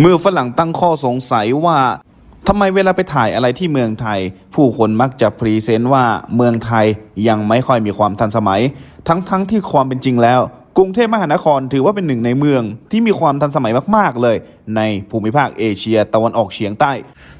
เมื่อฝรั่งตั้งข้อสงสัยว่าทำไมเวลาไปถ่ายอะไรที่เมืองไทย ผู้คนมักจะพรีเซนต์ว่าเมืองไทยยังไม่ค่อยมีความทันสมัย ทั้งๆทที่ความเป็นจริงแล้ว กรุงเทพมหานครถือว่าเป็นหนึ่งในเมืองที่มีความทันสมัยมากๆเลย ในภูมิภาคเอเชียตะวันออกเฉียงใต้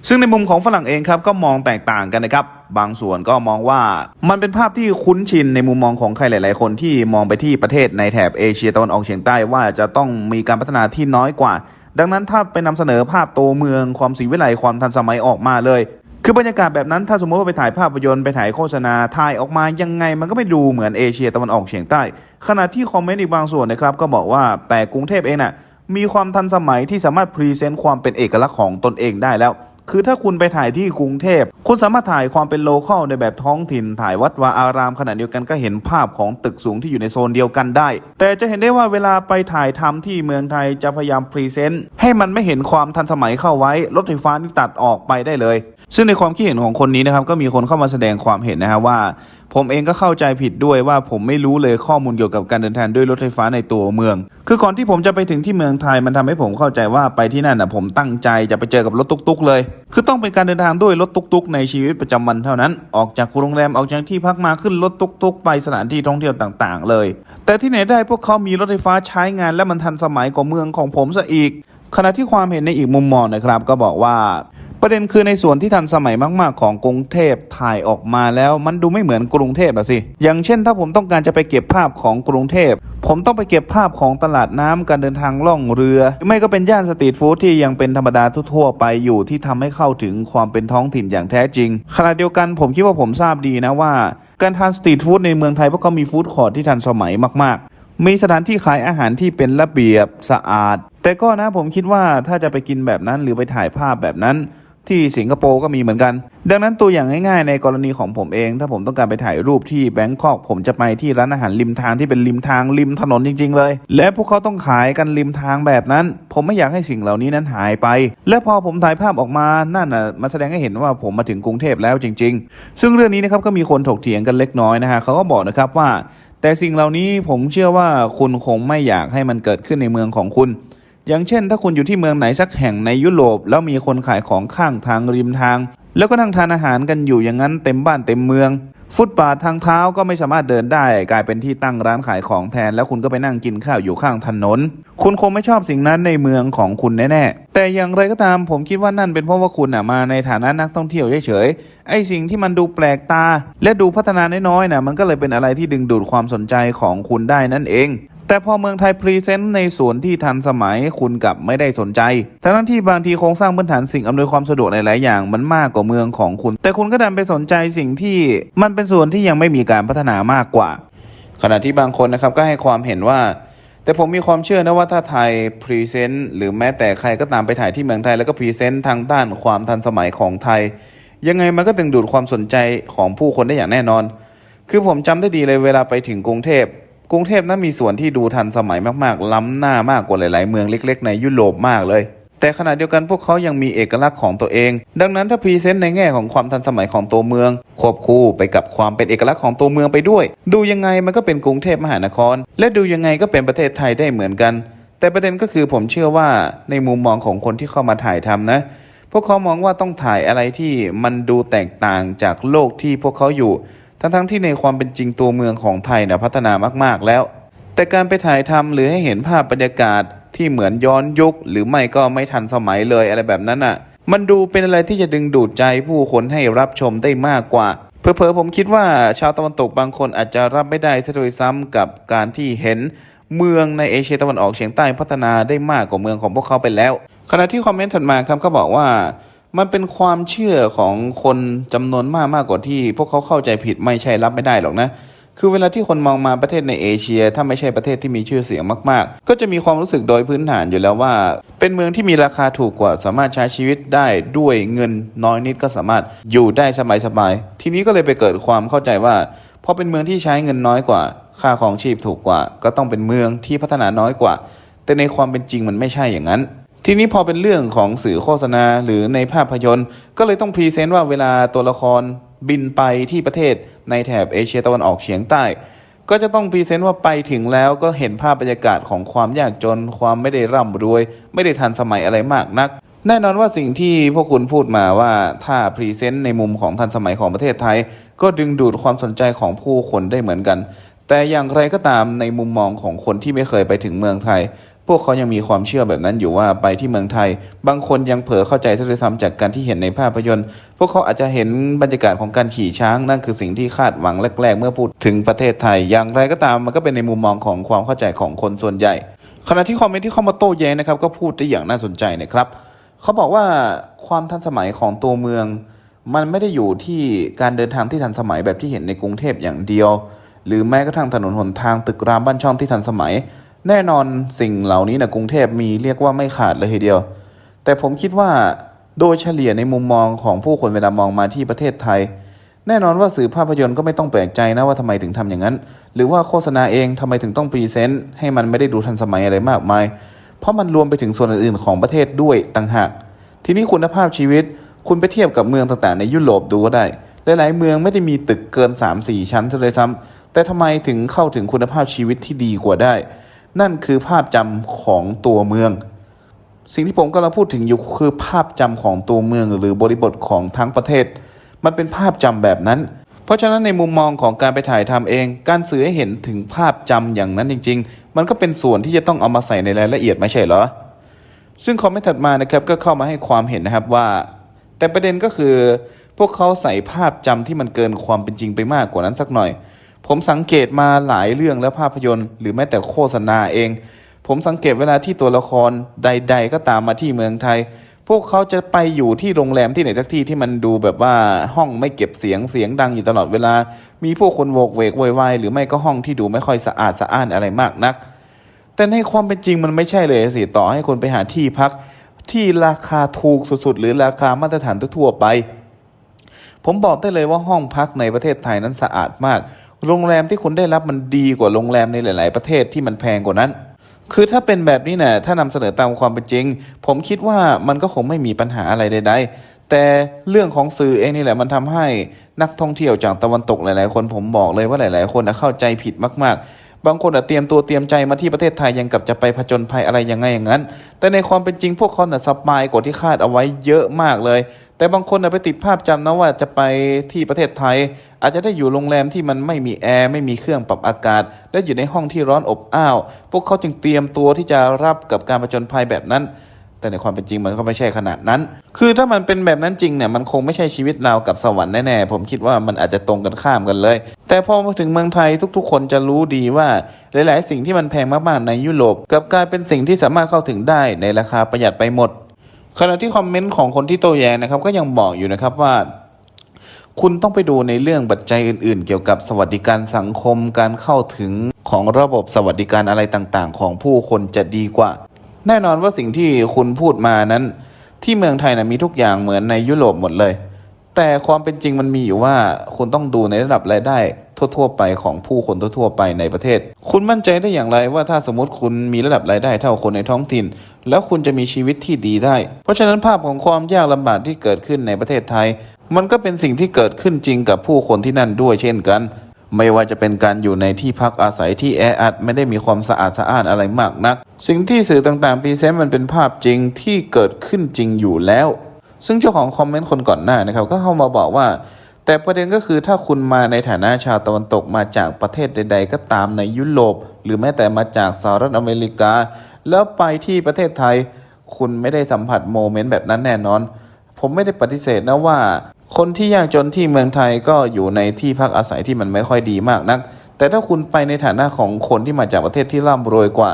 ซึ่งในมุมของฝรั่งเองครับก็มองแตกต่างกันนะครับบางส่วนก็มองว่ามันเป็นภาพที่คุ้นชินในมุมมองของใครหลาย ๆ คนที่มองไปที่ประเทศในแถบเอเชียตะวันออกเฉียงใต้ว่าจะต้องมีการพัฒนาที่น้อยกว่า ดังนั้นถ้าไปนำเสนอภาพโตเมืองความสีวิไลความทันสมัยออกมาเลย คือบรรยากาศแบบนั้นถ้าสมมติว่าไปถ่ายภาพยนตร์ไปถ่ายโฆษณาถ่ายออกมายังไงมันก็ไม่ดูเหมือนเอเชียตะวันออกเฉียงใต้ ขณะที่คอมเมนต์อีกบางส่วนนะครับก็บอกว่าแต่กรุงเทพเองน่ะมีความทันสมัยที่สามารถพรีเซนต์ความเป็นเอกลักษณ์ของตนเองได้แล้ว คือถ้าคุณไปถ่ายที่กรุงเทพ คุณสามารถถ่ายความเป็นโลเคอลในแบบท้องถิ่น ถ่ายวัดวาอารามขณะเดียวกันก็เห็นภาพของตึกสูงที่อยู่ในโซนเดียวกันได้ แต่จะเห็นได้ว่าเวลาไปถ่ายทำที่เมืองไทยจะพยายามพรีเซนต์ให้มันไม่เห็นความทันสมัยเข้าไว้ รถไฟฟ้านี่ตัดออกไปได้เลย ซึ่งในความคิดเห็นของคนนี้นะครับก็มีคนเข้ามาแสดงความเห็นนะฮะว่า ผมเองก็เข้าใจผิดด้วยว่าผมไม่รู้เลยข้อมูลเกี่ยวกับการเดินทางด้วยรถไฟฟ้าในตัวเมือง คือก่อนที่ผมจะไปถึงที่เมืองไทยมันทำให้ผมเข้าใจว่าไปที่นั่นนะผมตั้งใจจะไปเจอกับรถตุ๊กๆเลย คือต้องเป็นการเดินทางด้วยรถตุ๊กๆ ในชีวิตประจำวันเท่านั้น ออกจากโรงแรมออกจากที่พักมาขึ้นรถตุ๊กๆ ไปสถานที่ท่องเที่ยวต่างๆ เลย แต่ที่ไหนได้พวกเขามีรถไฟฟ้าใช้งานและมันทันสมัยกว่าเมืองของผมซะอีกขณะที่ความเห็นในอีกมุมมองนะครับ ก็บอกว่า ประเด็นคือในส่วนที่ทันสมัยมาก ๆ ของกรุงเทพถ่ายออกมาแล้วมันดูไม่เหมือนกรุงเทพอะสิ อย่างเช่น ถ้าผมต้องการจะไปเก็บภาพของกรุงเทพ ผมต้องไปเก็บภาพของตลาดน้ำการเดินทางล่องเรือ หรือไม่ก็เป็นย่านสตรีทฟู้ดที่ยังเป็นธรรมดาทั่วๆไปอยู่ที่ทำให้เข้าถึงความเป็นท้องถิ่นอย่างแท้จริง ขณะเดียวกันผมคิดว่าผมทราบดีนะว่า การทานสตรีทฟู้ดในเมืองไทยพวกเขามีฟู้ดคอร์ทที่ทันสมัยมากๆ มีสถานที่ขายอาหารที่เป็นระเบียบสะอาด แต่ก็นะผมคิดว่าถ้าจะไปกินแบบนั้นหรือไปถ่ายภาพแบบนั้น ที่สิงคโปร์ก็มีเหมือนกัน ดังนั้นตัวอย่างง่ายๆ ในกรณีของผมเอง ถ้าผมต้องการไปถ่ายรูปที่แบงคอกผมจะไปที่ร้านอาหารริมทางที่เป็นริมทางริมถนนจริง ๆ เลย และพวกเขาต้องขายกันริมทางแบบนั้น ผมไม่อยากให้สิ่งเหล่านี้นั้นหายไป และพอผมถ่ายภาพออกมานั่นน่ะมาแสดงให้เห็นว่าผมมาถึงกรุงเทพแล้วจริง ๆ ซึ่งเรื่องนี้นะครับก็มีคนถกเถียงกันเล็กน้อยนะฮะเขาก็บอกนะครับว่า แต่สิ่งเหล่านี้ผมเชื่อว่าคุณคงไม่อยากให้มันเกิดขึ้นในเมืองของคุณ อย่างเช่น ถ้าคุณอยู่ที่เมืองไหนสักแห่งในยุโรป แล้วมีคนขายของข้างทางริมทาง แล้วก็นั่งทานอาหารกันอยู่อย่างนั้นเต็มบ้านเต็มเมือง ฟุตบาททางเท้าก็ไม่สามารถเดินได้ กลายเป็นที่ตั้งร้านขายของแทน แล้วคุณก็ไปนั่งกินข้าวอยู่ข้างถนน คุณคงไม่ชอบสิ่งนั้นในเมืองของคุณแน่ๆแต่อย่างไรก็ตามผมคิดว่านั่นเป็นเพราะว่าคุณนะมาในฐานะนักท่องเที่ยวเฉยๆไอ้สิ่งที่มันดูแปลกตา และดูพัฒนาน้อยๆน่ะมันก็เลยเป็นอะไรที่ดึงดูดความสนใจของคุณได้นั่นเอง แต่พอเมืองไทยพรีเซนต์ในส่วนที่ทันสมัยคุณกลับไม่ได้สนใจทั้งที่บางทีโครงสร้างพื้นฐานสิ่งอำนวยความสะดวกหลายๆอย่างมันมากกว่าเมืองของคุณ แต่คุณก็ดันไปสนใจสิ่งที่มันเป็นส่วนที่ยังไม่มีการพัฒนามากกว่า ขณะที่บางคนนะครับก็ให้ความเห็นว่า แต่ผมมีความเชื่อนะว่าถ้าไทยพรีเซนต์หรือแม้แต่ใครก็ตามไปถ่ายที่เมืองไทยแล้วก็พรีเซนต์ทางด้านความทันสมัยของไทย ยังไงมันก็ดึงดูดความสนใจของผู้คนได้อย่างแน่นอน คือผมจำได้ดีเลยเวลาไปถึงกรุงเทพ กรุงเทพนั้นมีส่วนที่ดูทันสมัยมากๆ ล้ำหน้ามากกว่าหลาย ๆ เมืองเล็ก ๆ ในยุโรปมากเลย แต่ขณะเดียวกันพวกเขายังมีเอกลักษณ์ของตัวเอง ดังนั้นถ้าพรีเซนต์ในแง่ของความทันสมัยของตัวเมือง ควบคู่ไปกับความเป็นเอกลักษณ์ของตัวเมืองไปด้วย ดูยังไงมันก็เป็นกรุงเทพมหานคร และดูยังไงก็เป็นประเทศไทยได้เหมือนกัน แต่ประเด็นก็คือผมเชื่อว่าในมุมมองของคนที่เข้ามาถ่ายทำนะพวกเขามองว่าต้องถ่ายอะไรที่มันดูแตกต่างจากโลกที่พวกเขาอยู่ ทั้งๆที่ในความเป็นจริงตัวเมืองของไทยนะพัฒนามากๆแล้ว แต่การไปถ่ายทำหรือให้เห็นภาพบรรยากาศที่เหมือนย้อนยุค หรือไม่ก็ไม่ทันสมัยเลยอะไรแบบนั้นอะ มันดูเป็นอะไรที่จะดึงดูดใจผู้คนให้รับชมได้มากกว่าเพอๆผมคิดว่าชาวตะวันตกบางคนอาจจะรับไม่ได้ซะโดยซ้ำกับการที่เห็นเมืองในเอเชียตะวันออกเฉียงใต้พัฒนาได้มากกว่าเมืองของพวกเขาไปแล้ว ขณะที่คอมเมนต์ถัดมาครับก็บอกว่า มันเป็นความเชื่อของคนจำนวนมากมากกว่าที่ พวกเขาเข้าใจผิดไม่ใช่รับไม่ได้หรอกนะคือเวลาที่คนมองมาประเทศในเอเชีย ถ้าไม่ใช่ประเทศที่มีชื่อเสียงมาก ๆ ก็จะมีความรู้สึกโดยพื้นฐานอยู่แล้วว่า เป็นเมืองที่มีราคาถูกกว่า สามารถใช้ชีวิตได้ด้วยเงินน้อยนิดก็สามารถอยู่ได้สบายๆทีนี้ก็เลยไปเกิดความเข้าใจว่าพอเป็นเมืองที่ใช้เงินน้อยกว่า ค่าของชีพถูกกว่า ก็ต้องเป็นเมืองที่พัฒนาน้อยกว่า แต่ในความเป็นจริงมันไม่ใช่อย่างนั้น ทีนี้พอเป็นเรื่องของสื่อโฆษณาหรือในภาพยนตร์ ก็เลยต้องพรีเซนต์ว่าเวลาตัวละครบินไปที่ประเทศในแถบเอเชียตะวันออกเฉียงใต้ ก็จะต้องพรีเซนต์ว่าไปถึงแล้วก็เห็นภาพบรรยากาศของความยากจน ความไม่ได้ร่ำรวย ไม่ได้ทันสมัยอะไรมากนัก แน่นอนว่าสิ่งที่พวกคุณพูดมาว่าถ้าพรีเซนต์ในมุมของทันสมัยของประเทศไทย ก็ดึงดูดความสนใจของผู้คนได้เหมือนกันแต่อย่างไรก็ตามในมุมมองของคนที่ไม่เคยไปถึงเมืองไทย พวกเขายังมีความเชื่อแบบนั้นอยู่ว่าไปที่เมืองไทย บางคนยังเผลอเข้าใจซะด้วยซ้ำจากการที่เห็นในภาพยนตร์ พวกเขาอาจจะเห็นบรรยากาศของการขี่ช้าง นั่นคือสิ่งที่คาดหวังแรก ๆ เมื่อพูดถึงประเทศไทย อย่างไรก็ตามมันก็เป็นในมุมมองของความเข้าใจของคนส่วนใหญ่ ขณะที่คอมเมนต์ที่เข้ามาโต้แย้งนะครับก็พูดได้อย่างน่าสนใจนะครับ เขาบอกว่าความทันสมัยของตัวเมือง มันไม่ได้อยู่ที่การเดินทางที่ทันสมัยแบบที่เห็นในกรุงเทพอย่างเดียว หรือแม้กระทั่งถนนหนทางตึกรามบ้านช่องที่ทันสมัย แน่นอนสิ่งเหล่านี้นะกรุงเทพมีเรียกว่าไม่ขาดเลยทีเดียว แต่ผมคิดว่าโดยเฉลี่ยในมุมมองของผู้คนเวลามองมาที่ประเทศไทย แน่นอนว่าสื่อภาพยนตร์ก็ไม่ต้องแปลกใจนะว่าทำไมถึงทำอย่างนั้น หรือว่าโฆษณาเองทำไมถึงต้องพรีเซนต์ให้มันไม่ได้ดูทันสมัยอะไรมากมาย เพราะมันรวมไปถึงส่วนอื่นๆของประเทศด้วยต่างหาก ทีนี้คุณภาพชีวิตคุณไปเทียบกับเมืองต่างๆ ในยุโรปดูก็ได้หลายๆเมืองไม่ได้มีตึกเกิน 3-4 ชั้นเลยซ้ำแต่ทำไมถึงเข้าถึงคุณภาพชีวิตที่ดีกว่าได้ นั่นคือภาพจำของตัวเมือง สิ่งที่ผมกำลังพูดถึงอยู่คือภาพจำของตัวเมืองหรือบริบทของทั้งประเทศ มันเป็นภาพจำแบบนั้น เพราะฉะนั้นในมุมมองของการไปถ่ายทำเอง การสื่อให้เห็นถึงภาพจำอย่างนั้นจริง ๆ มันก็เป็นส่วนที่จะต้องเอามาใส่ในรายละเอียดไม่ใช่เหรอ ซึ่งคอมเมนต์ถัดมานะครับก็เข้ามาให้ความเห็นนะครับว่า แต่ประเด็นก็คือพวกเขาใส่ภาพจำที่มันเกินความเป็นจริงไปมากกว่านั้นสักหน่อย ผมสังเกตมาหลายเรื่องและภาพยนตร์ หรือแม้แต่โฆษณาเอง ผมสังเกตเวลาที่ตัวละครใด ๆ ก็ตามมาที่เมืองไทย พวกเขาจะไปอยู่ที่โรงแรมที่ไหนสักที่ที่มันดูแบบว่าห้องไม่เก็บเสียงเสียงดังอยู่ตลอดเวลา มีผู้คนโวกเวกโวยวายหรือไม่ก็ห้องที่ดูไม่ค่อยสะอาดสะอ้านอะไรมากนัก แต่ในความเป็นจริงมันไม่ใช่เลยสิต่อให้คนไปหาที่พัก ที่ราคาถูกสุดๆหรือราคามาตรฐานทั่วไป ผมบอกได้เลยว่าห้องพักในประเทศไทยนั้นสะอาดมาก โรงแรมที่คุณได้รับมันดีกว่าโรงแรมในหลาย ๆ ประเทศที่มันแพงกว่านั้น คือถ้าเป็นแบบนี้นี่ยถ้านำเสนอตามความเป็นจริง ผมคิดว่ามันก็คงไม่มีปัญหาอะไรใด ๆ แต่เรื่องของสื่อเองนี่แหละมันทำให้นักท่องเที่ยวจากตะวันตกหลาย ๆ คนผมบอกเลยว่าหลาย ๆ คนนะเข้าใจผิดมาก ๆบางคนอะเตรียมตัวเตรียมใจมาที่ประเทศไทยยังกับจะไปผจญภัยอะไรยังไงอย่างนั้น แต่ในความเป็นจริงพวกเขาน่ะสบายกว่าที่คาดเอาไว้เยอะมากเลย แต่บางคนไปติดภาพจำนะว่าจะไปที่ประเทศไทย อาจจะได้อยู่โรงแรมที่มันไม่มีแอร์ไม่มีเครื่องปรับอากาศ และอยู่ในห้องที่ร้อนอบอ้าว พวกเขาจึงเตรียมตัวที่จะรับกับการผจญภัยแบบนั้น แต่ในความเป็นจริงมันก็ไม่ใช่ขนาดนั้น คือถ้ามันเป็นแบบนั้นจริงเนี่ยมันคงไม่ใช่ชีวิตเรากับสวรรค์แน่ๆผมคิดว่ามันอาจจะตรงกันข้ามกันเลย แต่พอมาถึงเมืองไทยทุก ๆ คนจะรู้ดีว่าหลาย ๆ สิ่งที่มันแพงมากๆในยุโรปกับกลายเป็นสิ่งที่สามารถเข้าถึงได้ในราคาประหยัดไปหมด ขณะที่คอมเมนต์ของคนที่โต้แย้งนะครับ ก็ยังบอกอยู่นะครับว่า คุณต้องไปดูในเรื่องปัจจัยอื่น ๆ เกี่ยวกับสวัสดิการสังคมการเข้าถึงของระบบสวัสดิการอะไรต่างๆ ของผู้คนจะดีกว่า แน่นอนว่าสิ่งที่คุณพูดมานั้น ที่เมืองไทยนะมีทุกอย่างเหมือนในยุโรปหมดเลย แต่ความเป็นจริงมันมีอยู่ว่าคุณต้องดูในระดับรายได้ทั่วๆไปของผู้คนทั่วๆไปในประเทศ คุณมั่นใจได้อย่างไรว่าถ้าสมมติคุณมีระดับรายได้เท่าคนในท้องถิ่น แล้วคุณจะมีชีวิตที่ดีได้ เพราะฉะนั้นภาพของความยากลำบากที่เกิดขึ้นในประเทศไทย มันก็เป็นสิ่งที่เกิดขึ้นจริงกับผู้คนที่นั่นด้วยเช่นกัน ไม่ว่าจะเป็นการอยู่ในที่พักอาศัยที่แออัดไม่ได้มีความสะอาดสะอ้านอะไรมากนัก สิ่งที่สื่อต่างๆพรีเซนต์มันเป็นภาพจริงที่เกิดขึ้นจริงอยู่แล้ว ซึ่งเจ้าของคอมเมนต์คนก่อนหน้านะครับก็เข้ามาบอกว่าแต่ประเด็นก็คือถ้าคุณมาในฐานะชาวตะวันตกมาจากประเทศใด ๆ ก็ตามในยุโรป หรือแม้แต่มาจากสหรัฐอเมริกา แล้วไปที่ประเทศไทย คุณไม่ได้สัมผัสโมเมนต์แบบนั้นแน่นอน ผมไม่ได้ปฏิเสธนะว่า คนที่ยากจนที่เมืองไทยก็อยู่ในที่พักอาศัยที่มันไม่ค่อยดีมากนัก แต่ถ้าคุณไปในฐานะของคนที่มาจากประเทศที่ร่ำรวยกว่า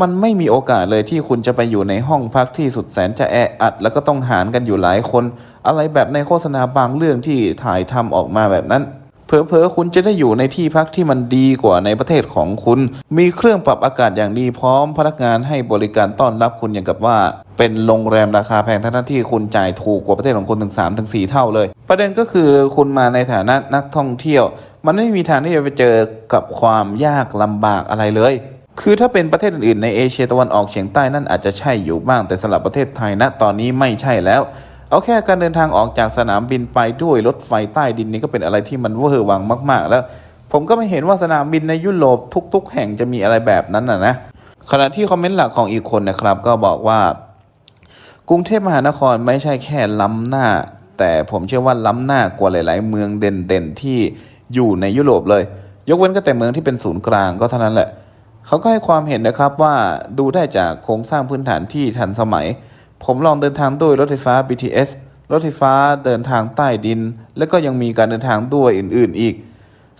มันไม่มีโอกาสเลยที่คุณจะไปอยู่ในห้องพักที่สุดแสนจะแออัด แล้วก็ต้องหารกันอยู่หลายคน อะไรแบบในโฆษณาบางเรื่องที่ถ่ายทำออกมาแบบนั้น เผลอๆคุณจะได้อยู่ในที่พักที่มันดีกว่าในประเทศของคุณ มีเครื่องปรับอากาศอย่างดีพร้อมพนักงานให้บริการต้อนรับคุณอย่างกับว่า เป็นโรงแรมราคาแพงทั้งที่คุณจ่ายถูกกว่าประเทศของคุณถึง3ถึง4เท่าเลย ประเด็นก็คือคุณมาในฐานะนักท่องเที่ยว มันไม่มีทางที่จะไปเจอกับความยากลำบากอะไรเลยคือถ้าเป็นประเทศอื่นๆในเอเชียตะวันออกเฉียงใต้นั่นอาจจะใช่อยู่บ้างแต่สำหรับประเทศไทยณตอนนี้ไม่ใช่แล้ว เอาแค่การเดินทางออกจากสนามบินไปด้วยรถไฟใต้ดินนี่ก็เป็นอะไรที่มันเวอร์วังมาก ๆ แล้ว ผมก็ไม่เห็นว่าสนามบินในยุโรปทุก ๆ แห่งจะมีอะไรแบบนั้นนะนะขณะที่คอมเมนต์หลักของอีกคนนะครับ ก็บอกว่ากรุงเทพมหานครไม่ใช่แค่ล้ำหน้า แต่ผมเชื่อว่าล้ำหน้ากว่าหลาย ๆ เมืองเด่นๆที่อยู่ในยุโรปเลย ยกเว้นก็แต่เมืองที่เป็นศูนย์กลางก็เท่านั้นแหละเขาก็ให้ความเห็นนะครับว่าดูได้จากโครงสร้างพื้นฐานที่ทันสมัย ผมลองเดินทางด้วยรถไฟฟ้า BTS รถไฟฟ้าเดินทางใต้ดิน และก็ยังมีการเดินทางด้วยอื่น ๆ อีก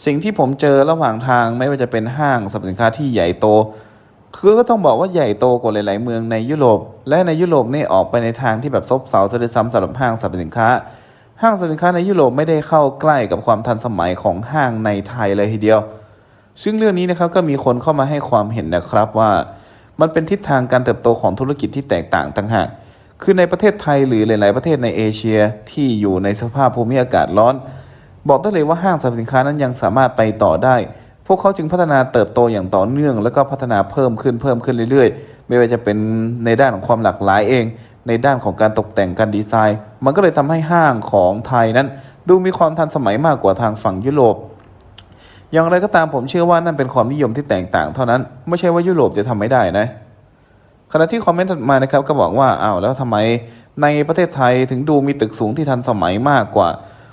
สิ่งที่ผมเจอระหว่างทางไม่ว่าจะเป็นห้างสรรพสินค้าที่ใหญ่โต คือก็ต้องบอกว่าใหญ่โตกว่าหลาย ๆ เมืองในยุโรป และในยุโรปนี่ออกไปในทางที่แบบซบเซาซะด้วยซ้ำสำหรับห้างสรรพสินค้า ห้างสรรพสินค้าในยุโรปไม่ได้เข้าใกล้กับความทันสมัยของห้างในไทยเลยทีเดียว ซึ่งเรื่องนี้นะครับก็มีคนเข้ามาให้ความเห็นนะครับว่า มันเป็นทิศทางการเติบโตของธุรกิจที่แตกต่างต่างหาก คือในประเทศไทยหรือหลาย ๆ ประเทศในเอเชียที่อยู่ในสภาพภูมิอากาศร้อน บอกได้เลยว่าห้างสรรพสินค้านั้นยังสามารถไปต่อได้ พวกเขาจึงพัฒนาเติบโตอย่างต่อเนื่อง แล้วก็พัฒนาเพิ่มขึ้นเพิ่มขึ้นเรื่อย ๆ ไม่ว่าจะเป็นในด้านของความหลากหลายเอง ในด้านของการตกแต่งการดีไซน์ มันก็เลยทำให้ห้างของไทยนั้น ดูมีความทันสมัยมากกว่าทางฝั่งยุโรปอย่างไรก็ตามผมเชื่อว่านั่นเป็นความนิยมที่แตกต่างเท่านั้น ไม่ใช่ว่ายุโรปจะทำไม่ได้นะ ขณะที่คอมเมนต์ถัดมานะครับก็บอกว่าอ้าวแล้วทำไมในประเทศไทยถึงดูมีตึกสูงที่ทันสมัยมากกว่า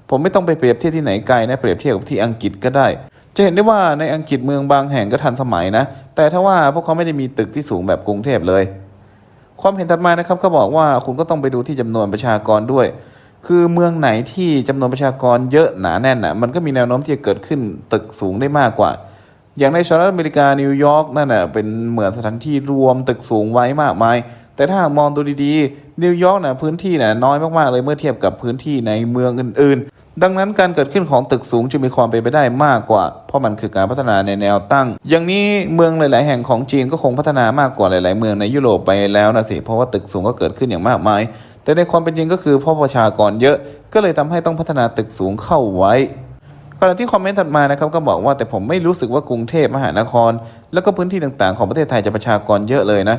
ผมไม่ต้องไปเปรียบเทียบที่ไหนไกลนะเปรียบเทียบกับที่อังกฤษก็ได้ จะเห็นได้ว่าในอังกฤษเมืองบางแห่งก็ทันสมัยนะ แต่ถ้าว่าพวกเขาไม่ได้มีตึกที่สูงแบบกรุงเทพเลย ความเห็นถัดมานะครับก็บอกว่าคุณก็ต้องไปดูที่จำนวนประชากรด้วย คือเมืองไหนที่จำนวนประชากรเยอะหนาแน่นอะมันก็มีแนวโน้มที่จะเกิดขึ้นตึกสูงได้มากกว่า อย่างในสหรัฐอเมริกานิวยอร์กนั่นน่ะเป็นเหมือนสถานที่รวมตึกสูงไว้มากมาย แต่ถ้าหากมองดูดีๆ นิวยอร์กน่ะพื้นที่น่ะน้อยมากๆเลยเมื่อเทียบกับพื้นที่ในเมืองอื่นๆ ดังนั้นการเกิดขึ้นของตึกสูงจึงมีความเป็นไปได้มากกว่า เพราะมันคือการพัฒนาในแนวตั้ง อย่างนี้เมืองหลาย ๆ แห่งของจีนก็คงพัฒนามากกว่าหลาย ๆ เมืองในยุโรปไปแล้วนะสิเพราะว่าตึกสูงก็เกิดขึ้นอย่างมากมาย แต่ในความเป็นจริงก็คือเพราะประชากรเยอะก็เลยทำให้ต้องพัฒนาตึกสูงเข้าไว้ ขณะที่คอมเมนต์ถัดมานะครับก็บอกว่าแต่ผมไม่รู้สึกว่ากรุงเทพมหานคร แล้วก็พื้นที่ต่างๆ ของประเทศไทยจะประชากรเยอะเลยนะ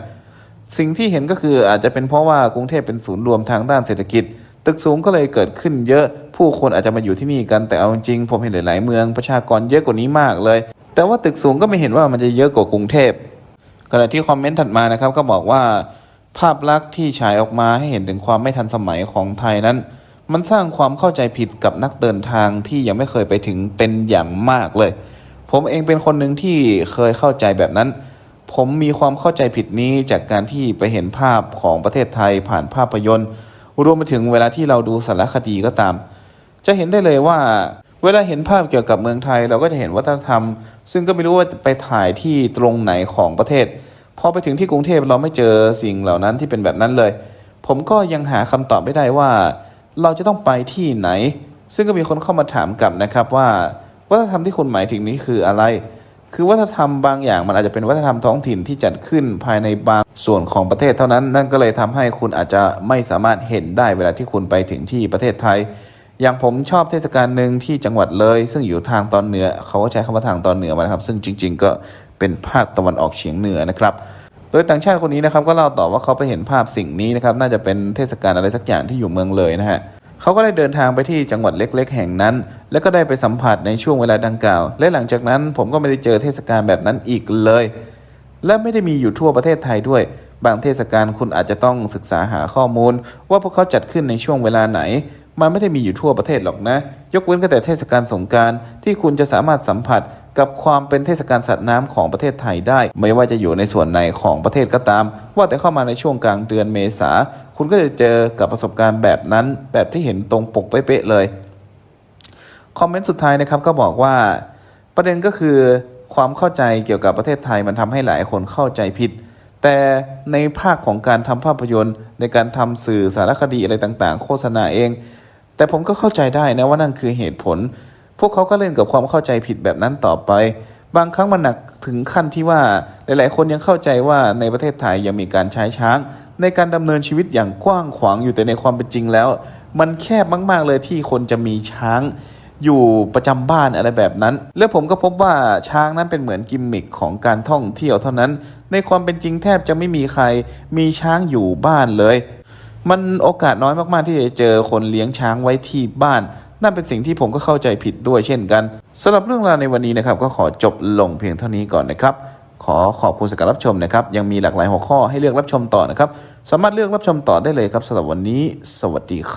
สิ่งที่เห็นก็คืออาจจะเป็นเพราะว่ากรุงเทพเป็นศูนย์รวมทางด้านเศรษฐกิจ ตึกสูงก็เลยเกิดขึ้นเยอะ ผู้คนอาจจะมาอยู่ที่นี่กันแต่เอาจริงผมเห็นหลายๆเมืองประชากรเยอะกว่านี้มากเลย แต่ว่าตึกสูงก็ไม่เห็นว่ามันจะเยอะกว่ากรุงเทพขณะที่คอมเมนต์ถัดมานะครับก็บอกว่า ภาพลักษณ์ที่ฉายออกมาให้เห็นถึงความไม่ทันสมัยของไทยนั้น มันสร้างความเข้าใจผิดกับนักเดินทางที่ยังไม่เคยไปถึงเป็นอย่างมากเลย ผมเองเป็นคนหนึ่งที่เคยเข้าใจแบบนั้น ผมมีความเข้าใจผิดนี้จากการที่ไปเห็นภาพของประเทศไทยผ่านภาพยนตร์ รวมไปถึงเวลาที่เราดูสารคดีก็ตาม จะเห็นได้เลยว่า เวลาเห็นภาพเกี่ยวกับเมืองไทย เราก็จะเห็นวัฒนธรรม ซึ่งก็ไม่รู้ว่าไปถ่ายที่ตรงไหนของประเทศพอไปถึงที่กรุงเทพเราไม่เจอสิ่งเหล่านั้นที่เป็นแบบนั้นเลย ผมก็ยังหาคำตอบไม่ได้ว่า เราจะต้องไปที่ไหน ซึ่งก็มีคนเข้ามาถามกลับนะครับว่าวัฒนธรรมที่คุณหมายถึงนี้คืออะไร คือวัฒนธรรมบางอย่างมันอาจจะเป็นวัฒนธรรมท้องถิ่นที่จัดขึ้นภายในบางส่วนของประเทศเท่านั้น นั่นก็เลยทำให้คุณอาจจะไม่สามารถเห็นได้เวลาที่คุณไปถึงที่ประเทศไทย อย่างผมชอบเทศกาลหนึ่งที่จังหวัดเลย ซึ่งอยู่ทางตอนเหนือเขาก็ใช้คำว่าทางตอนเหนือมานะครับ ซึ่งจริง ๆ ก็เป็นภาคตะวันออกเฉียงเหนือนะครับ โดยต่างชาติคนนี้นะครับก็เล่าต่อว่าเขาไปเห็นภาพสิ่งนี้นะครับน่าจะเป็นเทศกาลอะไรสักอย่างที่อยู่เมืองเลยนะฮะเขาก็ได้เดินทางไปที่จังหวัดเล็ก ๆ แห่งนั้น แล้วก็ได้ไปสัมผัสในช่วงเวลาดังกล่าว และหลังจากนั้นผมก็ไม่ได้เจอเทศกาลแบบนั้นอีกเลย และไม่ได้มีอยู่ทั่วประเทศไทยด้วย บางเทศกาลคุณอาจจะต้องศึกษาหาข้อมูล ว่าพวกเขาจัดขึ้นในช่วงเวลาไหน มันไม่ได้มีอยู่ทั่วประเทศหรอกนะ ยกเว้นก็แต่เทศกาลสงการที่คุณจะสามารถสัมผัส กับความเป็นเทศกาลสัตว์น้ำของประเทศไทยได้ ไม่ว่าจะอยู่ในส่วนไหนของประเทศก็ตาม ว่าแต่เข้ามาในช่วงกลางเดือนเมษาคุณก็จะเจอกับประสบการณ์แบบนั้น แบบที่เห็นตรงปกเป๊ะเลยคอมเมนต์สุดท้ายนะครับก็บอกว่า ประเด็นก็คือความเข้าใจเกี่ยวกับประเทศไทยมันทำให้หลายคนเข้าใจผิด แต่ในภาคของการทำภาพยนตร์ ในการทำสื่อสารคดีอะไรต่างๆ โฆษณาเอง แต่ผมก็เข้าใจได้นะว่านั่นคือเหตุผล พวกเขาก็เล่นกับความเข้าใจผิดแบบนั้นต่อไป บางครั้งมันหนักถึงขั้นที่ว่าหลาย ๆ คนยังเข้าใจว่าในประเทศไทยยังมีการใช้ช้าง ในการดำเนินชีวิตอย่างกว้างขวางอยู่แต่ในความเป็นจริงแล้ว มันแคบมาก ๆ เลยที่คนจะมีช้างอยู่ประจำบ้านอะไรแบบนั้น แล้วผมก็พบว่าช้างนั้นเป็นเหมือนกิมมิคของการท่องเที่ยวเท่านั้น ในความเป็นจริงแทบจะไม่มีใครมีช้างอยู่บ้านเลย มันโอกาสน้อยมากๆที่จะเจอคนเลี้ยงช้างไว้ที่บ้าน นั่นเป็นสิ่งที่ผมก็เข้าใจผิดด้วยเช่นกันสำหรับเรื่องราวในวันนี้นะครับก็ขอจบลงเพียงเท่านี้ก่อนนะครับ ขอขอบคุณสำหรับรับชมนะครับ ยังมีหลากหลายหัวข้อให้เลือกรับชมต่อนะครับ สามารถเลือกรับชมต่อได้เลยครับสำหรับวันนี้ สวัสดีครับ